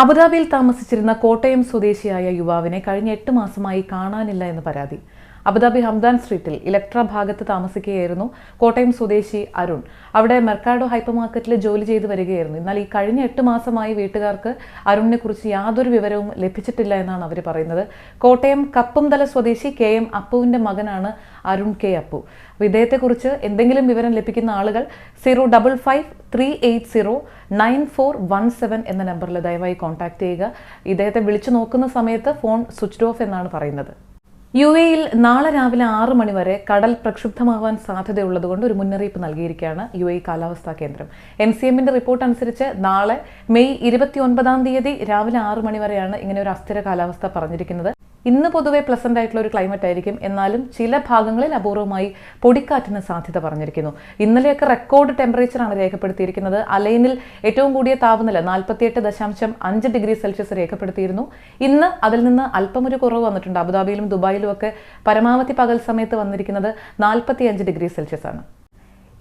അബുദാബിയിൽ താമസിച്ചിരുന്ന കോട്ടയം സ്വദേശിയായ യുവാവിനെ കഴിഞ്ഞ എട്ട് മാസമായി കാണാനില്ല എന്ന് പരാതി. അബുദാബി ഹംദാൻ സ്ട്രീറ്റിൽ ഇലക്ട്ര ഭാഗത്ത് താമസിക്കുകയായിരുന്നു കോട്ടയം സ്വദേശി അരുൺ. അവിടെ മെർക്കാഡോ ഹൈപ്പർ മാർക്കറ്റിൽ ജോലി ചെയ്തു വരികയായിരുന്നു. എന്നാൽ ഈ കഴിഞ്ഞ എട്ട് മാസമായി വീട്ടുകാർക്ക് അരുണിനെ കുറിച്ച് യാതൊരു വിവരവും ലഭിച്ചിട്ടില്ല എന്നാണ് അവർ പറയുന്നത്. കോട്ടയം കപ്പുംതല സ്വദേശി കെ എം അപ്പുവിന്റെ മകനാണ് അരുൺ കെ അപ്പു. വിധേയത്തെക്കുറിച്ച് എന്തെങ്കിലും വിവരം ലഭിക്കുന്ന ആളുകൾ zero double five three eight zero nine four one seven എന്ന നമ്പറിൽ ദയവായി ചെയ്യുക. ഇദ്ദേഹത്തെ വിളിച്ചു നോക്കുന്ന സമയത്ത് ഫോൺ സ്വിച്ച്ഡ് ഓഫ് എന്നാണ് പറയുന്നത്. യു എയിൽ നാളെ രാവിലെ ആറ് മണി വരെ കടൽ പ്രക്ഷുബ്ധമാവാൻ സാധ്യതയുള്ളതുകൊണ്ട് ഒരു മുന്നറിയിപ്പ് നൽകിയിരിക്കുകയാണ് യു എ കാലാവസ്ഥാ കേന്ദ്രം. എൻ സി എമ്മിന്റെ റിപ്പോർട്ട് അനുസരിച്ച് നാളെ മെയ് ഇരുപത്തി ഒൻപതാം തീയതി രാവിലെ ആറ് മണി വരെയാണ് ഇങ്ങനെ ഒരു അസ്ഥിര കാലാവസ്ഥ പറഞ്ഞിരിക്കുന്നത്. ഇന്ന് പൊതുവെ പ്ലസന്റ് ആയിട്ടുള്ള ഒരു ക്ലൈമറ്റ് ആയിരിക്കും. എന്നാലും ചില ഭാഗങ്ങളിൽ അപൂർവമായി പൊടിക്കാറ്റിന് സാധ്യത പറഞ്ഞിരിക്കുന്നു. ഇന്നലെയൊക്കെ റെക്കോർഡ് ടെമ്പറേച്ചറാണ് രേഖപ്പെടുത്തിയിരിക്കുന്നത്. അലൈനിൽ ഏറ്റവും കൂടിയ താപനില നാൽപ്പത്തിയെട്ട് ദശാംശം അഞ്ച് ഡിഗ്രി സെൽഷ്യസ് രേഖപ്പെടുത്തിയിരുന്നു. ഇന്ന് അതിൽ നിന്ന് അല്പം ഒരു കുറവ് വന്നിട്ടുണ്ട്. അബുദാബിയിലും ദുബായിലും ഒക്കെ പരമാവധി പകൽ സമയത്ത് വന്നിരിക്കുന്നത് നാൽപ്പത്തിയഞ്ച് ഡിഗ്രി സെൽഷ്യസ് ആണ്.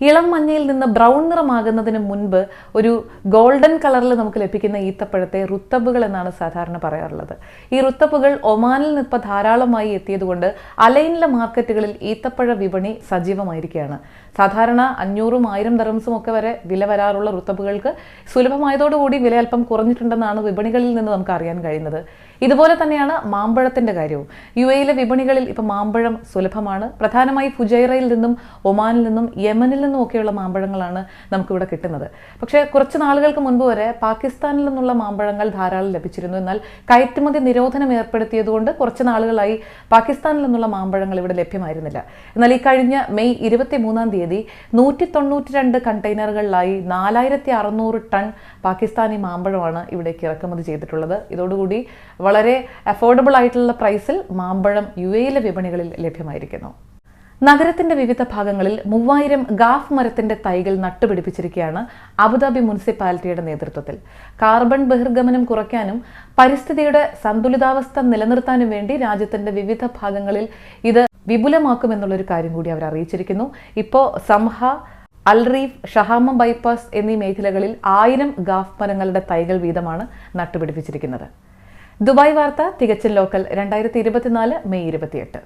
ഇളം മഞ്ഞയിൽ നിന്ന് ബ്രൗൺ നിറമാകുന്നതിന് മുൻപ് ഒരു ഗോൾഡൻ കളറിൽ നമുക്ക് ലഭിക്കുന്ന ഈത്തപ്പഴത്തെ റുത്തബുകൾ എന്നാണ് സാധാരണ പറയാറുള്ളത്. ഈ റുത്തബുകൾ ഒമാനിൽ നിന്ന് ഇപ്പോൾ ധാരാളമായി എത്തിയതുകൊണ്ട് അലൈനിലെ മാർക്കറ്റുകളിൽ ഈത്തപ്പഴ വിപണി സജീവമായിരിക്കുകയാണ്. സാധാരണ അഞ്ഞൂറും ആയിരം ദർമ്സും ഒക്കെ വരെ വില വരാറുള്ള റുത്തബുകൾക്ക് സുലഭമായതോടുകൂടി വില അല്പം കുറഞ്ഞിട്ടുണ്ടെന്നാണ് വിപണികളിൽ നിന്ന് നമുക്ക് അറിയാൻ കഴിയുന്നത്. ഇതുപോലെ തന്നെയാണ് മാമ്പഴത്തിന്റെ കാര്യവും. യു എയിലെ വിപണികളിൽ ഇപ്പം മാമ്പഴം സുലഭമാണ്. പ്രധാനമായി ഫുജൈറയിൽ നിന്നും ഒമാനിൽ നിന്നും യമനിൽ നിന്നും ഒക്കെയുള്ള മാമ്പഴങ്ങളാണ് നമുക്കിവിടെ കിട്ടുന്നത്. പക്ഷേ കുറച്ച് നാളുകൾക്ക് മുൻപ് വരെ പാകിസ്ഥാനിൽ നിന്നുള്ള മാമ്പഴങ്ങൾ ധാരാളം ലഭിച്ചിരുന്നു. എന്നാൽ കയറ്റുമതി നിരോധനം ഏർപ്പെടുത്തിയതുകൊണ്ട് കുറച്ച് നാളുകളായി പാകിസ്ഥാനിൽ നിന്നുള്ള മാമ്പഴങ്ങൾ ഇവിടെ ലഭ്യമായിരുന്നില്ല. എന്നാൽ ഈ കഴിഞ്ഞ മെയ് ഇരുപത്തി മൂന്നാം തീയതി നൂറ്റി തൊണ്ണൂറ്റി രണ്ട് കണ്ടെയ്നറുകളിലായി നാലായിരത്തി അറുന്നൂറ് ടൺ പാകിസ്ഥാനി മാമ്പഴമാണ് ഇവിടേക്ക് ഇറക്കുമതി ചെയ്തിട്ടുള്ളത്. ഇതോടുകൂടി വളരെ അഫോർഡബിൾ ആയിട്ടുള്ള പ്രൈസിൽ മാമ്പഴം യു എയിലെ വിപണികളിൽ ലഭ്യമായിരിക്കുന്നു. നഗരത്തിന്റെ വിവിധ ഭാഗങ്ങളിൽ മൂവായിരം ഗാഫ് മരത്തിന്റെ തൈകൾ നട്ടുപിടിപ്പിച്ചിരിക്കുകയാണ് അബുദാബി മുനിസിപ്പാലിറ്റിയുടെ നേതൃത്വത്തിൽ. കാർബൺ ബഹിർഗമനം കുറയ്ക്കാനും പരിസ്ഥിതിയുടെ സന്തുലിതാവസ്ഥ നിലനിർത്താനും വേണ്ടി രാജ്യത്തിന്റെ വിവിധ ഭാഗങ്ങളിൽ ഇത് വിപുലമാക്കുമെന്നുള്ളൊരു കാര്യം കൂടി അവർ അറിയിച്ചിരിക്കുന്നു. ഇപ്പോൾ സംഹ അൽറീഫ് ഷഹാമ ബൈപ്പാസ് എന്നീ മേഖലകളിൽ ആയിരം ഗാഫ് മരങ്ങളുടെ തൈകൾ വീതമാണ് നട്ടുപിടിപ്പിച്ചിരിക്കുന്നത്. ദുബായ് വാർത്ത തികച്ചും ലോക്കൽ രണ്ടായിരത്തി മെയ് ഇരുപത്തിയെട്ട്.